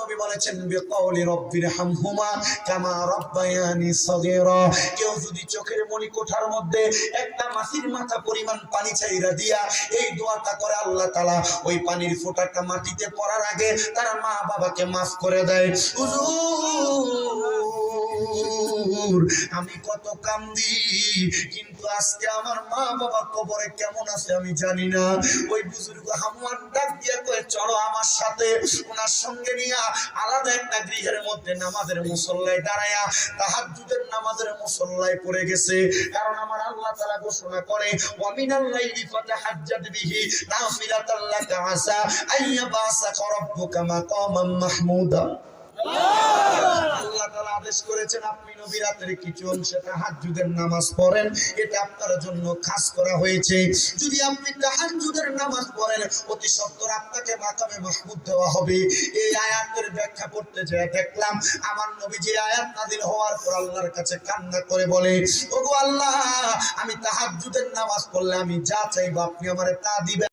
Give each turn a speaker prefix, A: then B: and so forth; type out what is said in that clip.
A: নবী বলেছেন বিকাউলি রব্বির হামহুমা কামা রব্বায়ানি সগীরা। কেউ যদি চোখের মনি কোঠার মধ্যে একটা মাছির মাথা পরিমাণ পানি চাইরা দিয়া এই দোয়াটা করে আল্লাহ তাআলা, ওই পানির ফোঁটাটা মাটিতে পড়ার আগে তার মা বাবাকে মাফ করে দেয়। হুজুর! আমি কত কান্দি, কিন্তু আজকে আমার মা বাবা কবরে কেমন আছে আমি জানি না। ওই বুজুর্গ হামুয়ান ডাক দিয়া কয়ে, চলো আমার সাথে। ওনার সঙ্গে নিয়া আলাদা একটা গৃহের মধ্যে নামাজের মুসল্লায় দাঁড়ায়া তাহাজ্জুদের নামাজের মুসল্লায় পড়ে গেছে। কারণ আমার আল্লাহ তাআলা ঘোষণা করে, ওয়ামিনাল লাইলি ফাতাহাজ্জাদ বিহি নাফিলাতাল লাকা আসা আইয়াবাসাকা রাব্বুকা মাকামান মাহমুদা। আদেশ করেছেন, আপনি নবী রাতের কিছু অংশে তাহাজ্জুদের নামাজ পড়েন, এটা আপনার জন্য খাস করা হয়েছে। যদি আপনি তাহাজ্জুদের নামাজ পড়েন, অতি সত্বর আপনাকে মাকামে মাহমুদ দেওয়া হবে। এই আয়াতের ব্যাখ্যা করতে যেয়ে, দেখলাম আমার নবী যে আয়াত নাযিল হওয়ার পর আল্লাহর কাছে কান্না করে বলে, ওগো আল্লাহ, আমি তাহাজ্জুদের নামাজ পড়লে আমি যা চাইব, আপনি আমারে তা দিবেন।